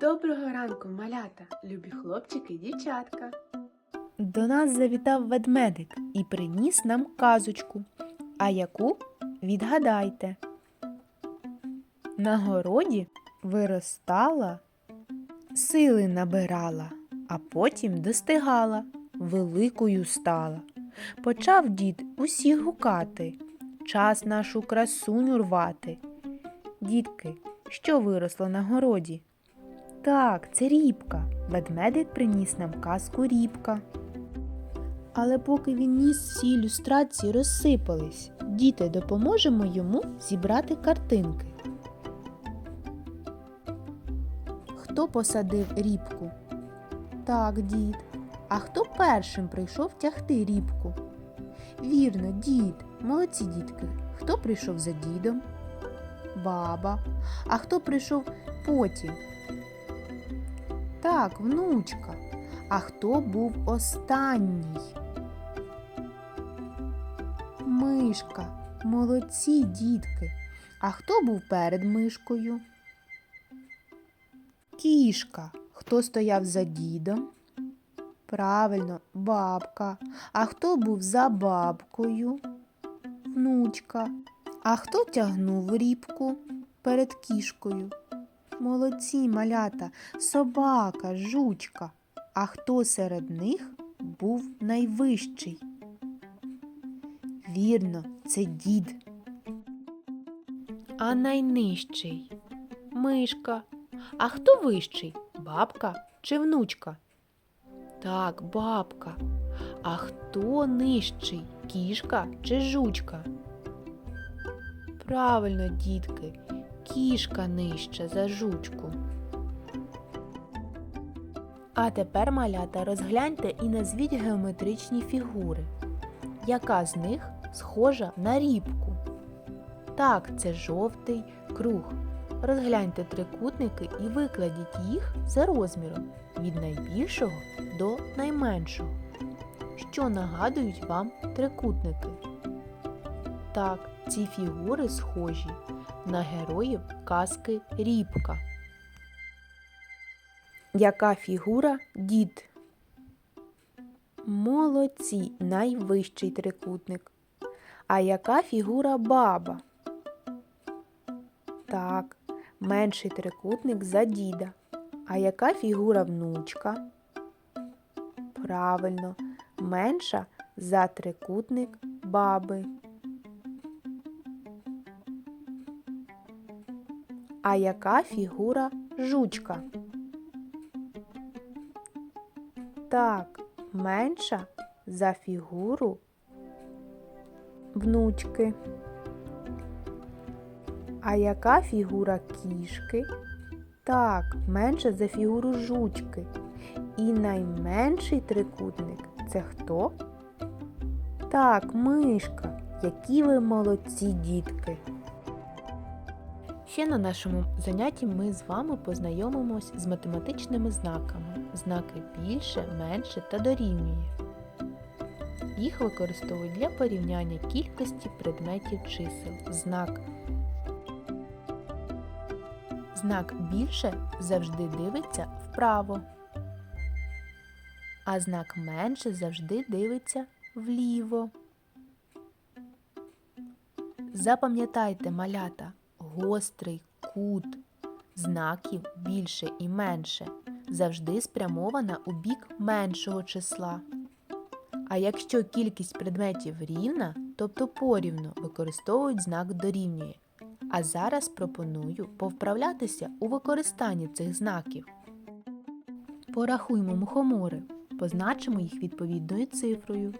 Доброго ранку, малята, любі хлопчики і дівчатка. До нас завітав ведмедик і приніс нам казочку. А яку відгадайте. На городі виростала, сили набирала, а потім достигала, великою стала. Почав дід усіх гукати, час нашу красуню рвати. Дітки, що виросло на городі? Так, це рібка. Ведмедик приніс нам казку рібка. Але поки він ніс всі ілюстрації розсипались, діти допоможемо йому зібрати картинки. Хто посадив рібку? Так, дід. А хто першим прийшов тягти рібку? Вірно, дід. Молодці дітки. Хто прийшов за дідом? Баба. А хто прийшов потім? Так, внучка. А хто був останній? Мишка. Молодці, дітки. А хто був перед мишкою? Кішка. Хто стояв за дідом? Правильно, бабка. А хто був за бабкою? Внучка. А хто тягнув рібку перед кішкою? Молодці, малята, собака, жучка. А хто серед них був найвищий? Вірно, це дід. А найнижчий мишка. А хто вищий? Бабка чи внучка? Так, бабка. А хто нижчий? Кішка чи жучка? Правильно, дітки, кішка нижча за жучку. А тепер, малята, розгляньте і назвіть геометричні фігури. Яка з них схожа на рібку? Так, це жовтий круг. Розгляньте трикутники і викладіть їх за розміром від найбільшого до найменшого. Що нагадують вам трикутники? Так, ці фігури схожі на героїв казки Рібка. Яка фігура дід? Молодці, найвищий трикутник. А яка фігура баба? Так, менший трикутник за діда. А яка фігура внучка? Правильно, менша за трикутник баби. А яка фігура жучка? Так, менша за фігуру внучки. А яка фігура кішки? Так, менша за фігуру жучки. І найменший трикутник це хто? Так, мишка. Які ви молодці дітки. Ще на нашому занятті ми з вами познайомимось з математичними знаками. Знаки більше, менше та дорівнює. Їх використовують для порівняння кількості предметів чисел. Знак Знак більше завжди дивиться вправо, а знак менше завжди дивиться вліво. Запам'ятайте малята гострий кут знаків більше і менше завжди спрямована у бік меншого числа. А якщо кількість предметів рівна, тобто порівну використовують знак дорівнює. А зараз пропоную повправлятися у використанні цих знаків. Порахуймо мухомори, позначимо їх відповідною цифрою.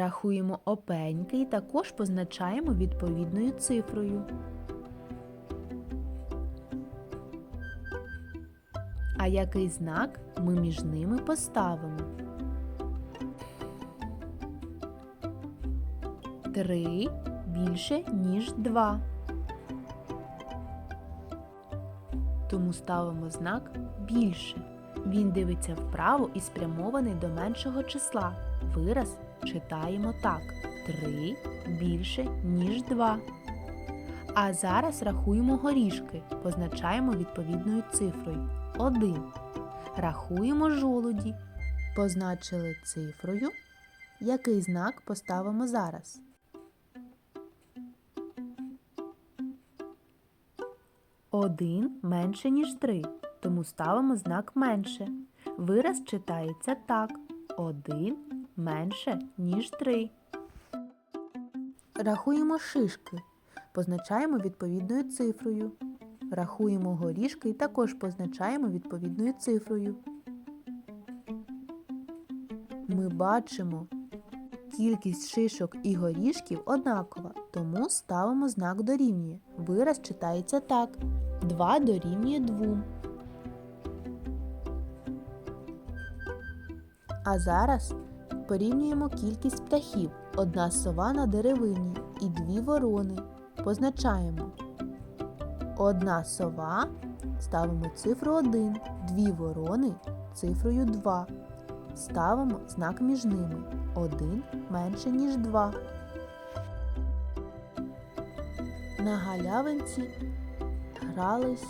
Рахуємо опеньки і також позначаємо відповідною цифрою. А який знак ми між ними поставимо? Три більше, ніж два. Тому ставимо знак більше. Він дивиться вправо і спрямований до меншого числа. Вираз читаємо так: 3 більше, ніж 2. А зараз рахуємо горішки, позначаємо відповідною цифрою. 1. Рахуємо жолуді. Позначили цифрою. Який знак поставимо зараз? Один менше, ніж три, тому ставимо знак менше. Вираз читається так. Один менше, ніж три. Рахуємо шишки. Позначаємо відповідною цифрою. Рахуємо горішки і також позначаємо відповідною цифрою. Ми бачимо, кількість шишок і горішків однакова, тому ставимо знак дорівнює. Вираз читається так. 2 дорівнює 2. А зараз порівнюємо кількість птахів. Одна сова на деревині і дві ворони. Позначаємо. Одна сова ставимо цифру 1, дві ворони цифрою 2. Ставимо знак між ними. 1 менше, ніж 2. На галявинці грались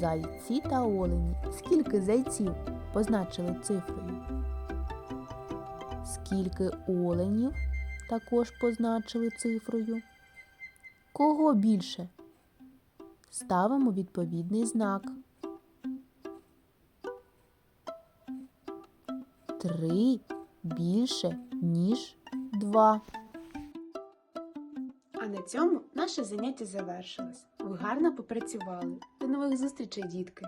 зайці та олені. Скільки зайців позначили цифрою? Скільки оленів також позначили цифрою? Кого більше? Ставимо відповідний знак. Три більше, ніж два. А на цьому наше заняття завершилось. Ви гарно попрацювали. До нових зустрічей, дітки!